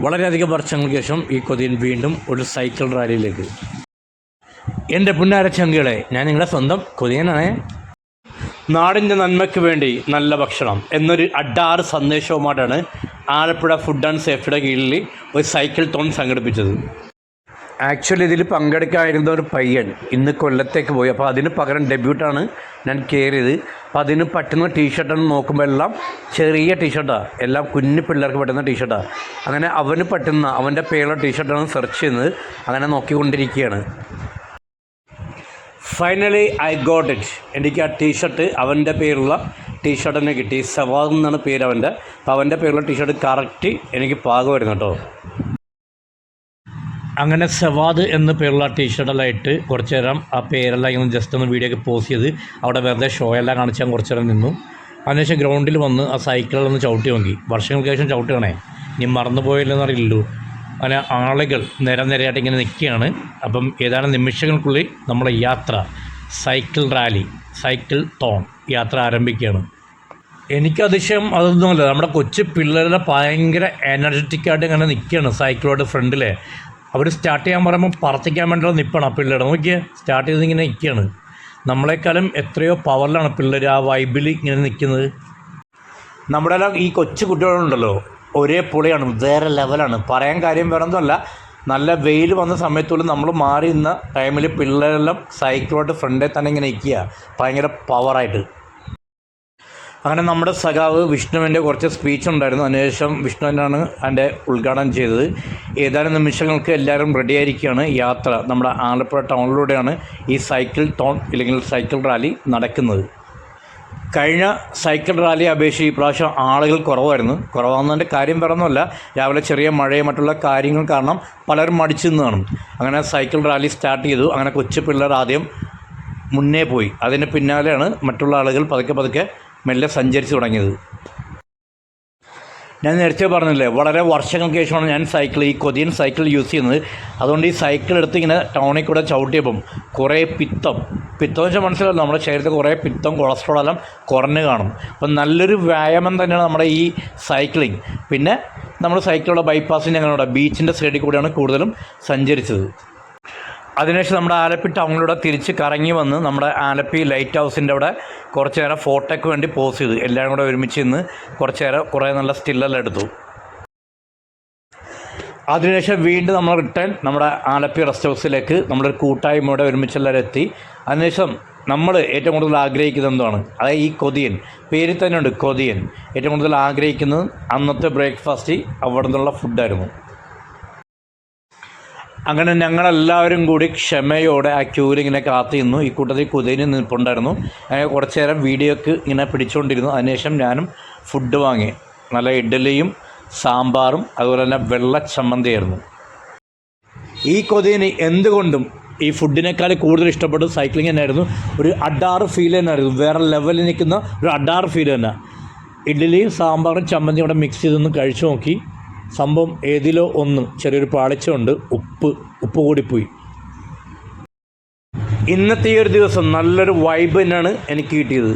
വളരെയധികം വർഷങ്ങൾക്ക് ശേഷം ഈ കൊതിയൻ വീണ്ടും ഒരു സൈക്കിൾ റാലിയിലേക്ക്. എന്റെ പുന്നാര ചങ്കികളെ ഞാൻ നിങ്ങളുടെ സ്വന്തം കൊതിയനാണ്. നാടിന്റെ നന്മയ്ക്ക് വേണ്ടി നല്ല ഭക്ഷണം എന്നൊരു അഡാറ് സന്ദേശവുമായിട്ടാണ് ആലപ്പുഴ ഫുഡ് ആൻഡ് സേഫ്റ്റിയുടെ കീഴിൽ ഒരു സൈക്കിൾ തോൺ സംഘടിപ്പിച്ചത്. ആക്ച്വലി ഇതിൽ പങ്കെടുക്കാതിരുന്ന ഒരു പയ്യൻ ഇന്ന് കൊല്ലത്തേക്ക് പോയി. അപ്പോൾ അതിന് പകരം ഡെബ്യൂട്ടാണ് ഞാൻ കയറിയത് അപ്പോൾ അതിന് പറ്റുന്ന ടീഷർട്ടാണ് നോക്കുമ്പോൾ എല്ലാം ചെറിയ ടീഷർട്ടാണ് എല്ലാം കുഞ്ഞു പിള്ളേർക്ക് പറ്റുന്ന ടീഷർട്ടാണ് അങ്ങനെ അവന് പറ്റുന്ന അവന്റെ പേരുള്ള ടീഷർട്ടാണ് സെർച്ച് ചെയ്യുന്നത്. അങ്ങനെ നോക്കിക്കൊണ്ടിരിക്കുകയാണ്. ഫൈനലി ഐ ഗോട്ട് ഇറ്റ് എനിക്ക് ആ ടീഷർട്ട് അവന്റെ പേരുള്ള ടീഷർട്ട് തന്നെ കിട്ടി. സവാദ് എന്നാണ് പേര് അവന്റെ. അപ്പോൾ അവന്റെ പേരുള്ള ടീഷർട്ട് കറക്റ്റ് എനിക്ക് പാകമായിരുന്നു കേട്ടോ. അങ്ങനെ സവാദ് എന്ന് പേരുള്ള ടീഷർട്ടെല്ലാം ഇട്ട് കുറച്ച് നേരം ആ പേരെല്ലാം ഇങ്ങനെ ജസ്റ്റ് ഒന്ന് വീഡിയോ ഒക്കെ പോസ്റ്റ് ചെയ്ത് അവിടെ വെറുതെ ഷോ എല്ലാം കാണിച്ചാൽ കുറച്ച് നേരം നിന്നു. അതിനുശേഷം ഗ്രൗണ്ടിൽ വന്ന് ആ സൈക്കിളിലൊന്ന് ചവിട്ടി നോക്കി. വർഷങ്ങൾക്ക് ശേഷം ചവിട്ടുകയാണേ. ഇനി മറന്നുപോയില്ലെന്ന് അറിയില്ലല്ലോ. അങ്ങനെ ആളുകൾ നിര നിരയായിട്ട് ഇങ്ങനെ നിൽക്കുകയാണ്. അപ്പം ഏതാനും നിമിഷങ്ങൾക്കുള്ളിൽ നമ്മുടെ യാത്ര സൈക്കിൾ റാലി സൈക്കിൾ തോൺ യാത്ര ആരംഭിക്കുകയാണ്. എനിക്ക് അതിശയം അതൊന്നുമല്ല. നമ്മുടെ കൊച്ചു പിള്ളേരുടെ ഭയങ്കര എനർജറ്റിക് ആയിട്ട് ഇങ്ങനെ നിൽക്കുകയാണ്. സൈക്കിളോട് ഫ്രണ്ടിലെ അവർ സ്റ്റാർട്ട് ചെയ്യാൻ പറയുമ്പോൾ പറത്തിക്കാൻ വേണ്ടിയുള്ള നിൽപ്പാണ് ആ പിള്ളേരുടെ നോക്കിയേ സ്റ്റാർട്ട് ചെയ്ത് ഇങ്ങനെ നിൽക്കുകയാണ് നമ്മളെക്കാളും എത്രയോ പവറിലാണ് പിള്ളേർ ആ വൈബിൽ ഇങ്ങനെ നിൽക്കുന്നത് നമ്മുടെ എല്ലാം ഈ കൊച്ചു കുട്ടികളുണ്ടല്ലോ ഒരേ പൊളിയാണ് വേറെ ലെവലാണ് പറയാൻ കാര്യം വേറെ ഒന്നുമല്ല നല്ല വെയിൽ വന്ന സമയത്തോളം നമ്മൾ മാറി നിന്ന ടൈമിൽ പിള്ളേരെല്ലാം സൈക്കിളോട്ട് ഫ്രണ്ടിൽ തന്നെ ഇങ്ങനെ നിൽക്കുക ഭയങ്കര പവറായിട്ട് അങ്ങനെ നമ്മുടെ സഖാവ് വിഷ്ണുവിന്റെ കുറച്ച് സ്പീച്ച് ഉണ്ടായിരുന്നു. അതിനുശേഷം വിഷ്ണുവിനാണ് അതിന്റെ ഉദ്ഘാടനം ചെയ്തത്. ഏതാനും നിമിഷങ്ങൾക്ക് എല്ലാവരും റെഡിയായിരിക്കുകയാണ് യാത്ര. നമ്മുടെ ആലപ്പുഴ ടൗണിലൂടെയാണ് ഈ സൈക്കിൾ ടോൺ ഇല്ലെങ്കിൽ സൈക്കിൾ റാലി നടക്കുന്നത്. കഴിഞ്ഞ സൈക്കിൾ റാലി അപേക്ഷിച്ച് ഈ പ്രാവശ്യം ആളുകൾ കുറവായിരുന്നു. കുറവാകുന്നതിന്റെ കാര്യം വേറൊന്നുമല്ല. രാവിലെ ചെറിയ മഴയും മറ്റുള്ള കാര്യങ്ങൾ കാരണം പലരും മടിച്ചു നിന്നാണ്. അങ്ങനെ സൈക്കിൾ റാലി സ്റ്റാർട്ട് ചെയ്തു. അങ്ങനെ കൊച്ചു പിള്ളേർ ആദ്യം മുന്നേ പോയി. അതിന് പിന്നാലെയാണ് മറ്റുള്ള ആളുകൾ പതുക്കെ പതുക്കെ മെല്ലെ സഞ്ചരിച്ചു തുടങ്ങിയത്. ഞാൻ നേരത്തെ പറഞ്ഞില്ലേ വളരെ വർഷങ്ങൾക്ക് ശേഷമാണ് ഞാൻ സൈക്കിൾ ഈ കൊതിയൻ സൈക്കിൾ യൂസ് ചെയ്യുന്നത്. അതുകൊണ്ട് ഈ സൈക്കിൾ എടുത്ത് ഇങ്ങനെ ടൗണിൽ കൂടെ ചവിട്ടിയപ്പം കുറേ പിത്തം പിത്തം വെച്ചാൽ മനസ്സിലാവും നമ്മുടെ ശരീരത്തിൽ കുറേ പിത്തം കൊളസ്ട്രോൾ എല്ലാം കുറഞ്ഞു കാണും. അപ്പം നല്ലൊരു വ്യായാമം തന്നെയാണ് നമ്മുടെ ഈ സൈക്ലിംഗ് പിന്നെ നമ്മൾ സൈക്കിളുടെ ബൈപ്പാസിന്റെ അങ്ങനെയുള്ള ബീച്ചിന്റെ സൈഡിൽ കൂടെയാണ് കൂടുതലും സഞ്ചരിച്ചത്. അതിനുശേഷം നമ്മുടെ ആലപ്പി ടൗണിലൂടെ തിരിച്ച് കറങ്ങി വന്ന് നമ്മുടെ ആലപ്പി ലൈറ്റ് ഹൗസിന്റെ അവിടെ കുറച്ച് നേരം ഫോട്ടോയ്ക്ക് വേണ്ടി പോസ് ചെയ്തു. എല്ലാവരും കൂടെ ഒരുമിച്ച് നിന്ന് കുറച്ച് നേരം കുറേ നല്ല സ്റ്റില്ലെല്ലാം എടുത്തു. അതിനുശേഷം വീണ്ടും നമ്മൾ റിട്ടേൺ നമ്മുടെ ആലപ്പി റെസ്റ്റ് ഹൗസിലേക്ക് നമ്മളൊരു കൂട്ടായ്മയോടെ ഒരുമിച്ച് എല്ലാവരും എത്തി. അതിനുശേഷം നമ്മൾ ഏറ്റവും കൂടുതൽ ആഗ്രഹിക്കുന്നത് എന്താണ് അതായത് ഈ കൊതിയൻ. പേരിൽ തന്നെയുണ്ട് കൊതിയൻ. ഏറ്റവും കൂടുതൽ ആഗ്രഹിക്കുന്നത് അന്നത്തെ ബ്രേക്ക്ഫാസ്റ്റ് അവിടെ നിന്നുള്ള ഫുഡായിരുന്നു. അങ്ങനെ ഞങ്ങളെല്ലാവരും കൂടി ക്ഷമയോടെ ആ ക്യൂവിൽ ഇങ്ങനെ കാത്തു നിന്നു ഈ കൂട്ടത്തിൽ കുതിരി നിൽപ്പുണ്ടായിരുന്നു. അങ്ങനെ കുറച്ച് നേരം വീഡിയോക്ക് ഇങ്ങനെ പിടിച്ചുകൊണ്ടിരുന്നു അതിനുശേഷം ഞാനും ഫുഡ് വാങ്ങി. നല്ല ഇഡ്ഡലിയും സാമ്പാറും അതുപോലെ തന്നെ വെള്ള ചമ്മന്തിയായിരുന്നു. ഈ കൊതിന് എന്തുകൊണ്ടും ഈ ഫുഡിനേക്കാൾ കൂടുതൽ ഇഷ്ടപ്പെട്ടത് സൈക്ലിംഗ് തന്നെയായിരുന്നു. ഒരു അഡാറ് ഫീൽ തന്നെയായിരുന്നു. വേറെ ലെവലിൽ നിൽക്കുന്ന ഒരു അഡാറ് ഫീൽ തന്നെ. ഇഡ്ഡലിയും സാമ്പാറും ചമ്മന്തിയും കൂടെ മിക്സ് ചെയ്തൊന്ന് കഴിച്ചു നോക്കി. സംഭവം ഏതിലോ ഒന്ന് ചെറിയൊരു പാളിച്ചയുണ്ട്. ഉപ്പ് ഉപ്പ് കൂടിപ്പോയി. ഇന്നത്തെ ഈ ഒരു ദിവസം നല്ലൊരു വൈബ് തന്നെയാണ് എനിക്ക് കിട്ടിയത്.